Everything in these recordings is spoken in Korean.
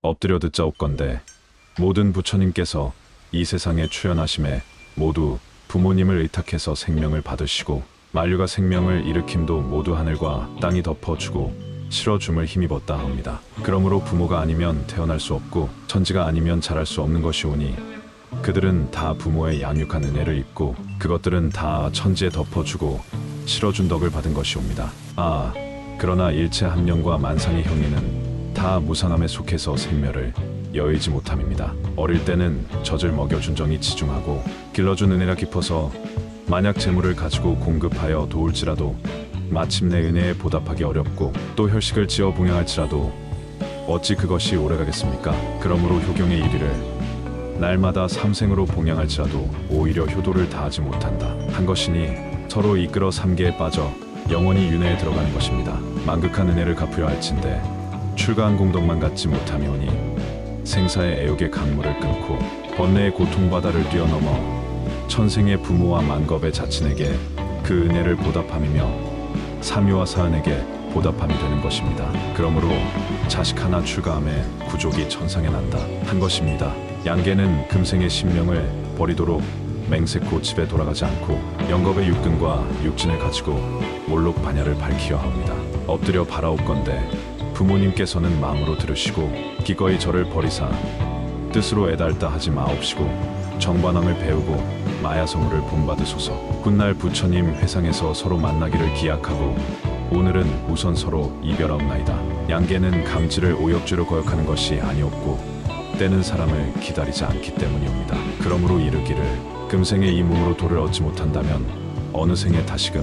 엎드려 듣자 옵건대 모든 부처님께서 이 세상에 출현하심에 모두 부모님을 의탁해서 생명을 받으시고 만류가 생명을 일으킴도 모두 하늘과 땅이 덮어주고 실어줌을 힘입었다 합니다. 그러므로 부모가 아니면 태어날 수 없고 천지가 아니면 자랄 수 없는 것이오니 그들은 다 부모의 양육한 은혜를 입고 그것들은 다 천지에 덮어주고 실어준 덕을 받은 것이옵니다. 아, 그러나 일체 함령과 만상의 형리는 다 무상함에 속해서 생멸을 여의지 못함입니다. 어릴 때는 젖을 먹여 준 정이 지중하고 길러준 은혜가 깊어서 만약 재물을 가지고 공급하여 도울지라도 마침내 은혜에 보답하기 어렵고 또 혈식을 지어 봉양할지라도 어찌 그것이 오래가겠습니까? 그러므로 효경의 이리를 날마다 삼생으로 봉양할지라도 오히려 효도를 다하지 못한다 한 것이니 서로 이끌어 삼계에 빠져 영원히 윤회에 들어가는 것입니다. 만극한 은혜를 갚으려 할진대 출가한 공덕만 갖지 못하며니 생사의 애욕의 강물을 끊고 번뇌의 고통바다를 뛰어넘어 천생의 부모와 만겁의 자친에게 그 은혜를 보답함이며 삼유와 사은에게 보답함이 되는 것입니다. 그러므로 자식 하나 출가함에 구족이 천상에 난다 한 것입니다. 양계는 금생의 신명을 버리도록 맹세코 집에 돌아가지 않고 영겁의 육근과 육진을 가지고 몰록 반야를 밝히려 합니다. 엎드려 바라옵건대 부모님께서는 마음으로 들으시고 기꺼이 저를 버리사 뜻으로 애달다 하지 마옵시고 정반함을 배우고 마야성우를 본받으소서. 훗날 부처님 회상에서 서로 만나기를 기약하고 오늘은 우선 서로 이별하옵나이다. 양계는 감지를 오역죄로 거역하는 것이 아니었고 때는 사람을 기다리지 않기 때문이옵니다. 그러므로 이르기를 금생에 이 몸으로 도를 얻지 못한다면 어느 생에 다시금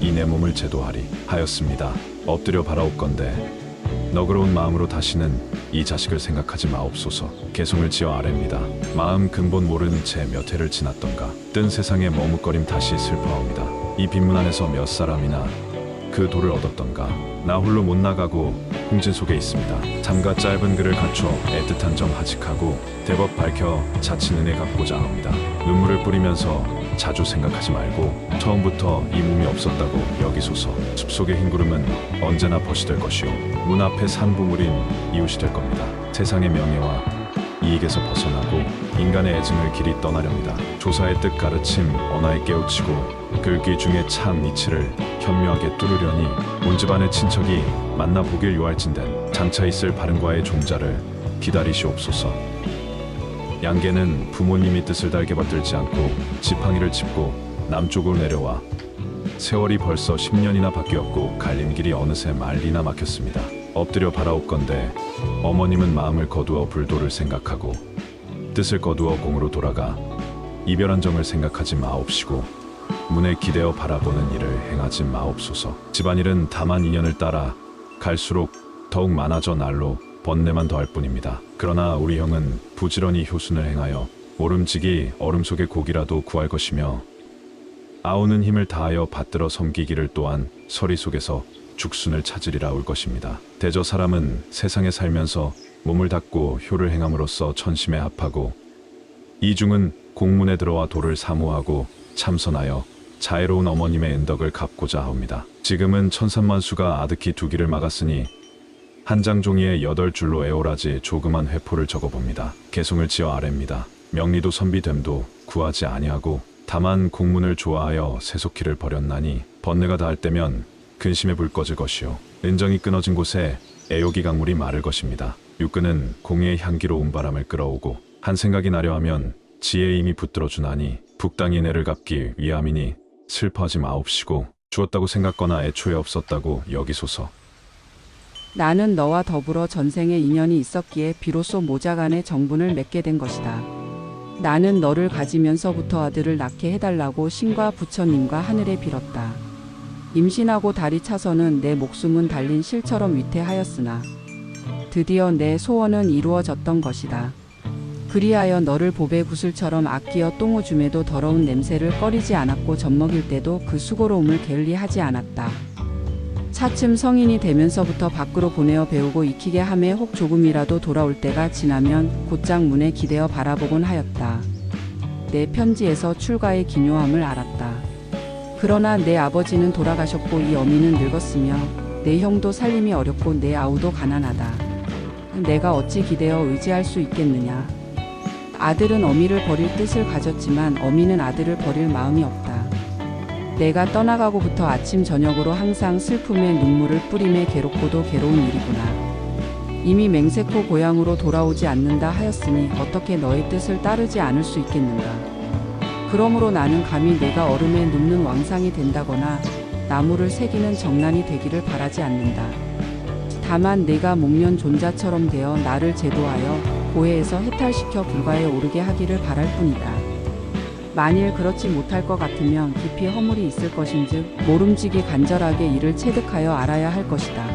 이 내 몸을 제도하리 하였습니다. 엎드려 바라옵건대 너그러운 마음으로 다시는 이 자식을 생각하지 마옵소서. 개송을 지어 아랩니다. 마음 근본 모른 채몇 해를 지났던가. 뜬 세상의 머뭇거림 다시 슬퍼하옵니다. 이 빈문 안에서 몇 사람이나 그 돌을 얻었던가. 나 홀로 못 나가고 홍진 속에 있습니다. 잠가 짧은 글을 갖춰 애틋한 점 하직하고 대법 밝혀 자친 은혜 갚고자 합니다. 눈물을 뿌리면서 자주 생각하지 말고 처음부터 이 몸이 없었다고 여기소서. 숲속의 흰 구름은 언제나 벗이 될 것이요 문 앞에 산부물인 이웃이 될 겁니다. 세상의 명예와 이익에서 벗어나고 인간의 애증을 길이 떠나렵니다. 조사의 뜻 가르침 언하에 깨우치고 글귀 중에 참 이치를 현묘하게 뚫으려니 온 집안의 친척이 만나 보길 요할진된 장차 있을 바른과의 종자를 기다리시옵소서. 양계는 부모님이 뜻을 달게 받들지 않고 지팡이를 짚고 남쪽으로 내려와 세월이 벌써 10년이나 바뀌었고 갈림길이 어느새 말리나 막혔습니다. 엎드려 바라옵건대 어머님은 마음을 거두어 불도를 생각하고 뜻을 거두어 공으로 돌아가 이별한 점을 생각하지 마옵시고 문에 기대어 바라보는 일을 행하지 마옵소서. 집안일은 다만 인연을 따라 갈수록 더욱 많아져 날로 번뇌만 더할 뿐입니다. 그러나 우리 형은 부지런히 효순을 행하여 모름지기 얼음 속의 고기라도 구할 것이며 아우는 힘을 다하여 받들어 섬기기를 또한 서리 속에서 죽순을 찾으리라 올 것입니다. 대저 사람은 세상에 살면서 몸을 닦고 효를 행함으로써 천심에 합하고 이중은 공문에 들어와 도를 사모하고 참선하여 자애로운 어머님의 은덕을 갚고자 합니다. 지금은 천산만수가 아득히 두 길을 막았으니 한 장 종이에 여덟 줄로 에오라지 조그만 회포를 적어봅니다. 개송을 지어 아랩니다. 명리도 선비됨도 구하지 아니하고 다만 공문을 좋아하여 세속기를 버렸나니 번뇌가 닿을 때면 근심에 불 꺼질 것이요 은정이 끊어진 곳에 애욕이 강물이 마를 것입니다. 육근은 공의 향기로운 바람을 끌어오고 한 생각이 나려 하면 지혜의 힘이 붙들어 주나니 북당의 내를 갚기 위함이니 슬퍼하지 마옵시고 주었다고 생각거나 애초에 없었다고 여기소서. 나는 너와 더불어 전생에 인연이 있었기에 비로소 모자간의 정분을 맺게 된 것이다. 나는 너를 가지면서부터 아들을 낳게 해달라고 신과 부처님과 하늘에 빌었다. 임신하고 다리 차서는 내 목숨은 달린 실처럼 위태하였으나 드디어 내 소원은 이루어졌던 것이다. 그리하여 너를 보배 구슬처럼 아끼어 똥오줌에도 더러운 냄새를 꺼리지 않았고 젖먹일 때도 그 수고로움을 게을리하지 않았다. 차츰 성인이 되면서부터 밖으로 보내어 배우고 익히게 함에 혹 조금이라도 돌아올 때가 지나면 곧장 문에 기대어 바라보곤 하였다. 내 편지에서 출가의 기묘함을 알았다. 그러나 내 아버지는 돌아가셨고 이 어미는 늙었으며 내 형도 살림이 어렵고 내 아우도 가난하다. 내가 어찌 기대어 의지할 수 있겠느냐. 아들은 어미를 버릴 뜻을 가졌지만 어미는 아들을 버릴 마음이 없다. 내가 떠나가고부터 아침 저녁으로 항상 슬픔에 눈물을 뿌림에 괴롭고도 괴로운 일이구나. 이미 맹세코 고향으로 돌아오지 않는다 하였으니 어떻게 너의 뜻을 따르지 않을 수 있겠는가. 그러므로 나는 감히 내가 얼음에 눕는 왕상이 된다거나 나무를 새기는 정난이 되기를 바라지 않는다. 다만 내가 목련 존자처럼 되어 나를 제도하여 고해에서 해탈시켜 불가에 오르게 하기를 바랄 뿐이다. 만일 그렇지 못할 것 같으면 깊이 허물이 있을 것인즉 모름지기 간절하게 이를 체득하여 알아야 할 것이다.